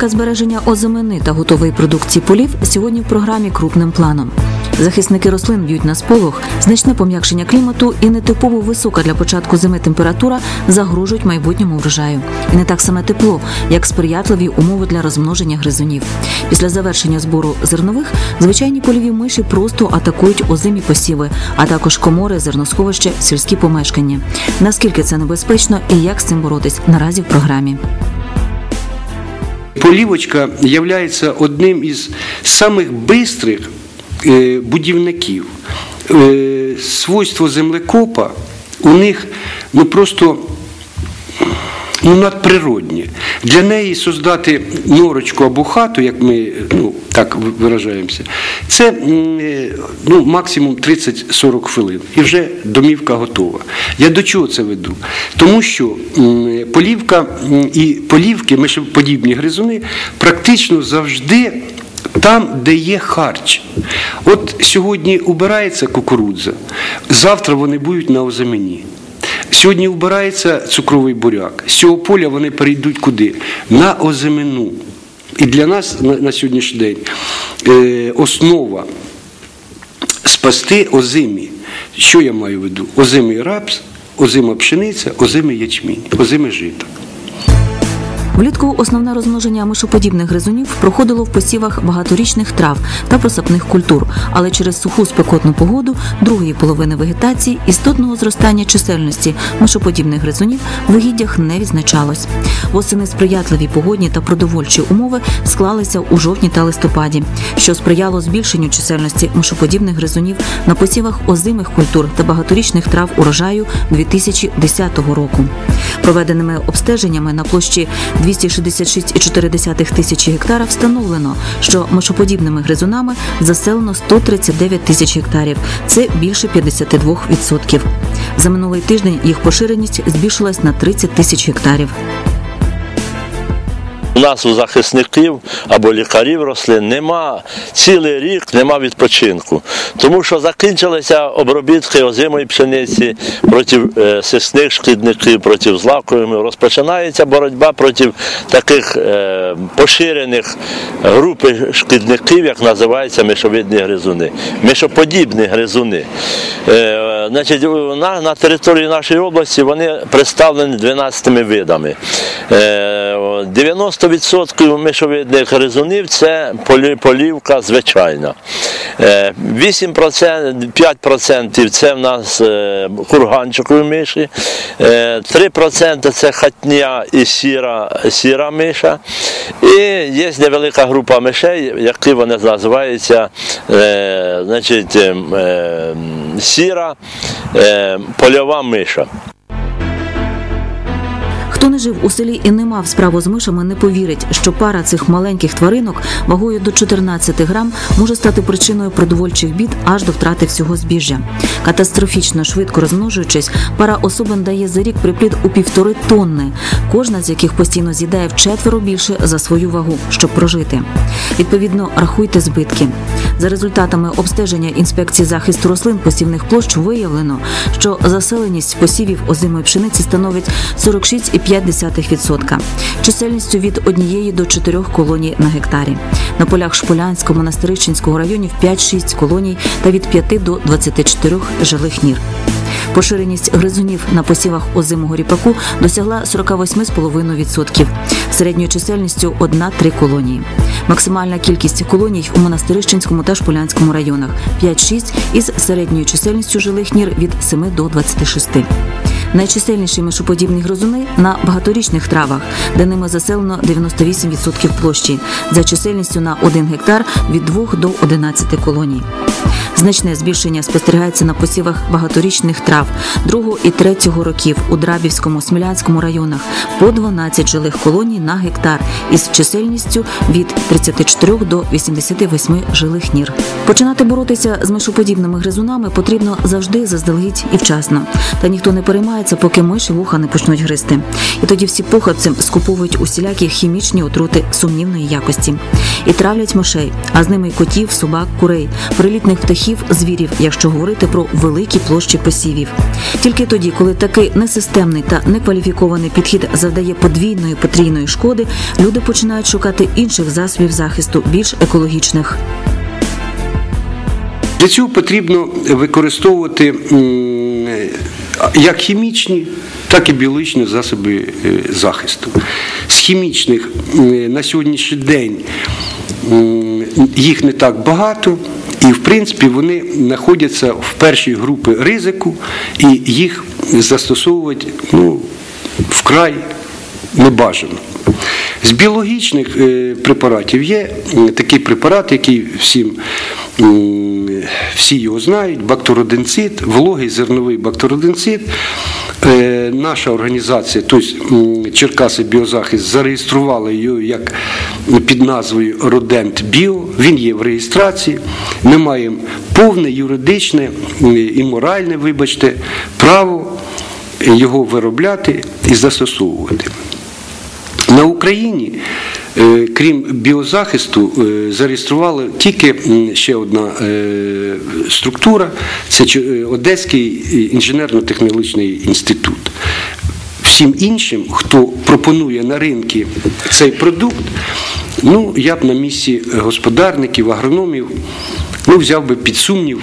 Економіка збереження озимини та готової продукції полів сьогодні в програмі крупним планом. Захисники рослин б'ють на сполох, значне пом'якшення клімату і нетипово висока для початку зими температура загрожують майбутньому врожаю. І не так саме тепло, як сприятливі умови для розмноження гризунів. Після завершення збору зернових звичайні польові миші просто атакують озимі посіви, а також комори, зерносховища, сільські помешкання. Наскільки це небезпечно і як з цим боротись наразі в програмі. Полівочка є одним із самих бистрих е, будівників. Е, Свойство землекопа у них ну просто ну, надприродні. Для неї создати норочку або хату, як ми ну, так виражаємося, це е, ну, максимум 30-40 хвилин. І вже домівка готова. Я до чого це веду? Тому що полівка і полівки, мишоподібні гризуни, практично завжди. Там, де є харч. От сьогодні убирається кукурудза, завтра вони будуть на озамені. Сьогодні вбирається цукровий буряк. З цього поля вони перейдуть куди? На озимину. І для нас на сьогоднішній день е, основа спасти озимі. Що я маю в виду? Озимий рапс, озима пшениця, озимий ячмінь, озиме жито. Влітку основне розмноження мишоподібних гризунів проходило в посівах багаторічних трав та просапних культур, але через суху спекотну погоду другої половини вегетації істотного зростання чисельності мишоподібних гризунів в угіддях не відзначалось. Восени сприятливі погодні та продовольчі умови склалися у жовтні та листопаді, що сприяло збільшенню чисельності мишоподібних гризунів на посівах озимих культур та багаторічних трав урожаю 2010 року. Проведеними обстеженнями на площі 266,4 тисячі гектара встановлено, що мишоподібними гризунами заселено 139 тисяч гектарів. Це більше 52%. За минулий тиждень їх поширеність збільшилась на 30 тисяч гектарів. Нас у захисників або лікарів рослин нема цілий рік, нема відпочинку, тому що закінчилися обробітки озимої пшениці проти е, сисних шкідників, проти злаковими. Розпочинається боротьба проти таких е, поширених груп шкідників, як називаються мишовидні гризуни, мишоподібні гризуни. Е, значить, на, на території нашої області вони представлені 12 видами. 90% мишовидних гризунів це полівка звичайна. 8%, 5% це в нас курганчикові миші, 3% це хатня і сіра сіра миша. І є невелика група мишей, які вони називаються значить, сіра польова миша. Хто не жив у селі і не мав справу з мишами, не повірить, що пара цих маленьких тваринок вагою до 14 грам може стати причиною продовольчих бід аж до втрати всього збіжжя. Катастрофічно швидко розмножуючись, пара особин дає за рік приплід у півтори тонни, кожна з яких постійно з'їдає вчетверо більше за свою вагу, щоб прожити. Відповідно, рахуйте збитки. За результатами обстеження інспекції захисту рослин посівних площ виявлено, що заселеність посівів озимої пшениці становить 46,5%. 0,5%, чисельністю від однієї до чотирьох колоній на гектарі. На полях Шполянського монастиричинського районів 5-6 колоній та від 5 до 24 жилих нір. Поширеність гризунів на посівах озимого ріпаку досягла 48,5%, середньою чисельністю 1-3 колонії. Максимальна кількість колоній у монастирищенському та Шполянському районах 5-6 із середньою чисельністю жилих нір від 7 до 26. Найчисельніші мишоподібні гризуни на багаторічних травах, де ними заселено 98% площі, за чисельністю на 1 гектар від 2 до 11 колоній. Значне збільшення спостерігається на посівах багаторічних трав другого і третього років у Драбівському Смілянському районах по 12 жилих колоній на гектар із чисельністю від 34 до 88 жилих нір. Починати боротися з мишоподібними гризунами потрібно завжди заздалегідь і вчасно. Та ніхто не переймає тримається, поки миші вуха не почнуть гризти. І тоді всі похабці скуповують усілякі хімічні отрути сумнівної якості і травлять мишей, а з ними й котів, собак, курей, прилітних птахів, звірів, якщо говорити про великі площі посівів. Тільки тоді, коли такий несистемний та некваліфікований підхід завдає подвійної потрійної шкоди, люди починають шукати інших засобів захисту, більш екологічних. Для цього потрібно використовувати як хімічні, так і біологічні засоби е, захисту. З хімічних на сьогоднішній день їх не так багато, і в принципі вони знаходяться в першій групі ризику, і їх застосовувати ну, вкрай небажано. З біологічних е, препаратів є такий препарат, який всім всі його знають, бактероденцит, вологий зерновий бактероденцит. Е, Наша організація, тобто Черкаси Біозахист, зареєструвала його як під назвою Родент Біо. Він є в реєстрації. Ми маємо повне юридичне і моральне, вибачте, право його виробляти і застосовувати. На Україні, крім біозахисту, е, зареєстрували тільки ще одна е, структура це е, Одеський інженерно-технологічний інститут. Всім іншим, хто пропонує на ринки цей продукт, ну я б на місці господарників, агрономів, ну взяв би під сумнів.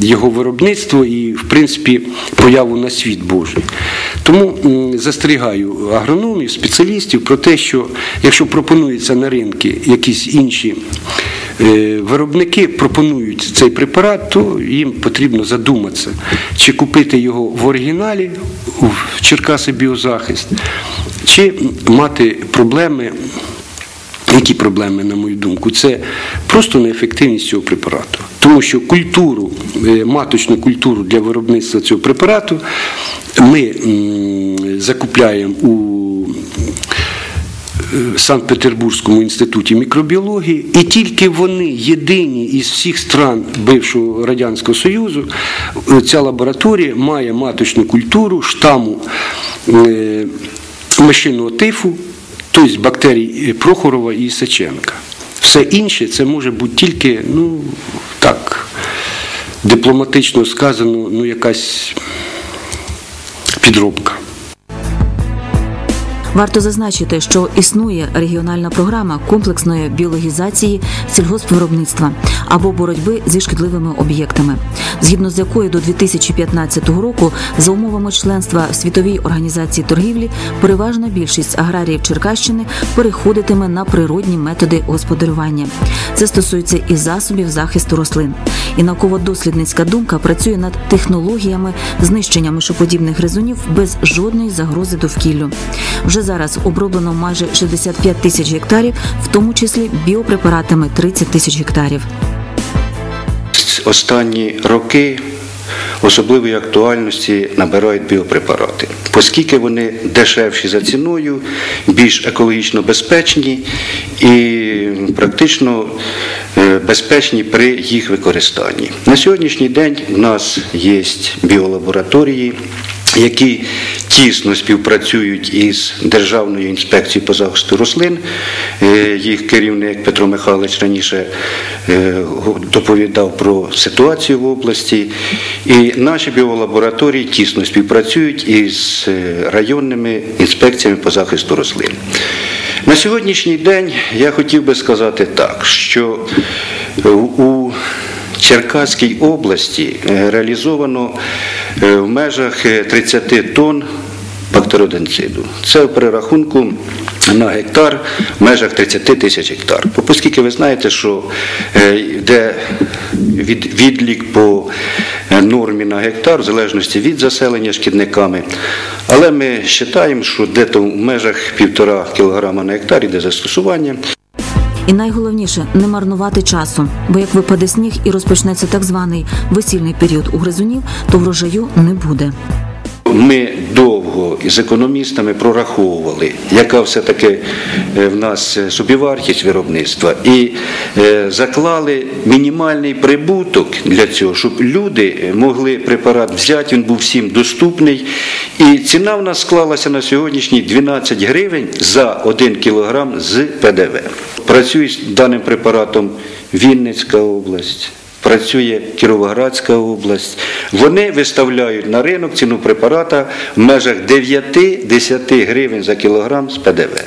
Його виробництво і, в принципі, появу на світ Божий. Тому застерігаю агрономів, спеціалістів про те, що якщо пропонуються на ринки якісь інші е, виробники, пропонують цей препарат, то їм потрібно задуматися, чи купити його в оригіналі в Черкаси Біозахист, чи мати проблеми. Які проблеми, на мою думку, це просто неефективність цього препарату. Тому що культуру, е, маточну культуру для виробництва цього препарату ми закупляємо у е, Санкт-Петербурзькому інституті мікробіології, і тільки вони єдині із всіх стран бившого Радянського Союзу, е, ця лабораторія має маточну культуру штаму мишиного тифу, тобто бактерій Прохорова і Сеченка. Все інше це може бути тільки, ну так, дипломатично сказано, ну якась підробка. Варто зазначити, що існує регіональна програма комплексної біологізації сільгоспвиробництва або боротьби зі шкідливими об'єктами, згідно з якою до 2015 року, за умовами членства в світовій організації торгівлі, переважна більшість аграріїв Черкащини переходитиме на природні методи господарювання. Це стосується і засобів захисту рослин. І науково-дослідницька думка працює над технологіями знищення мишоподібних гризунів без жодної загрози довкіллю. Вже зараз оброблено майже 65 тисяч гектарів, в тому числі біопрепаратами 30 тисяч гектарів. Останні роки особливої актуальності набирають біопрепарати, оскільки вони дешевші за ціною, більш екологічно безпечні і практично е, безпечні при їх використанні. На сьогоднішній день в нас є біолабораторії які тісно співпрацюють із Державною інспекцією по захисту рослин. Е, Їх керівник Петро Михайлович раніше е, доповідав про ситуацію в області. І наші біолабораторії тісно співпрацюють із е, районними інспекціями по захисту рослин. На сьогоднішній день я хотів би сказати так, що у Черкаській області реалізовано в межах е, 30 тонн бактероденциду. Це в перерахунку на гектар в межах 30 тисяч гектар. Оскільки ви знаєте, що е, йде від, відлік по е, нормі на гектар, в залежності від заселення шкідниками. Але ми вважаємо, що десь в межах півтора кілограма на гектар йде застосування. І найголовніше не марнувати часу, бо як випаде сніг і розпочнеться так званий весільний період у гризунів, то врожаю не буде. Ми довго із економістами прораховували, яка все-таки е, в нас е, собівартість виробництва, і е, заклали мінімальний прибуток для цього, щоб люди могли препарат взяти, він був всім доступний. І ціна в нас склалася на сьогоднішній 12 гривень за 1 кілограм з ПДВ. Працює з даним препаратом Вінницька область. Працює Кіровоградська область. Вони виставляють на ринок ціну препарата в межах 9-10 гривень за кілограм з ПДВ.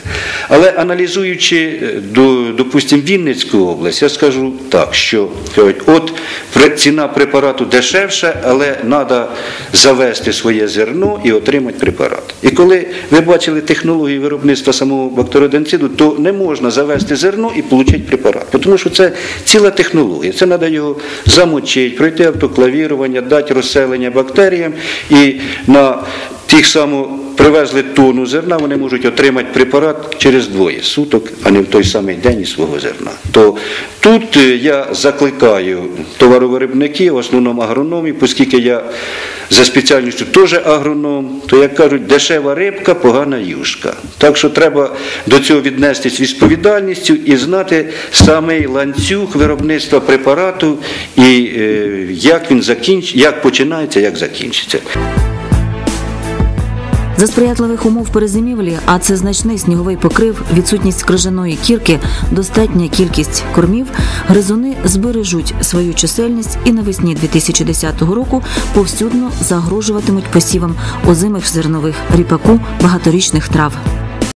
Але аналізуючи, е, до, допустимо, Вінницьку область, я скажу так, що от ціна препарату дешевша, але треба завести своє зерно і отримати препарат. І коли ви бачили технологію виробництва самого бактероденциду, то не можна завести зерно і отримати препарат. Тому що це ціла технологія. Це треба його замочити, пройти автоклавірування, дати розселення бактеріям і на тих само привезли тонну зерна, вони можуть отримати препарат через двоє суток, а не в той самий день свого зерна. То тут е, я закликаю товаровиробників, в основному агрономів, оскільки я за спеціальністю теж агроном, то як кажуть, дешева рибка, погана юшка. Так що треба до цього віднестись відповідальністю і знати самий ланцюг виробництва препарату і е, як він закінч... як починається, як закінчиться. За сприятливих умов перезимівлі, а це значний сніговий покрив, відсутність крижаної кірки, достатня кількість кормів, гризуни збережуть свою чисельність і навесні 2010 року повсюдно загрожуватимуть посівам озимих зернових ріпаку багаторічних трав.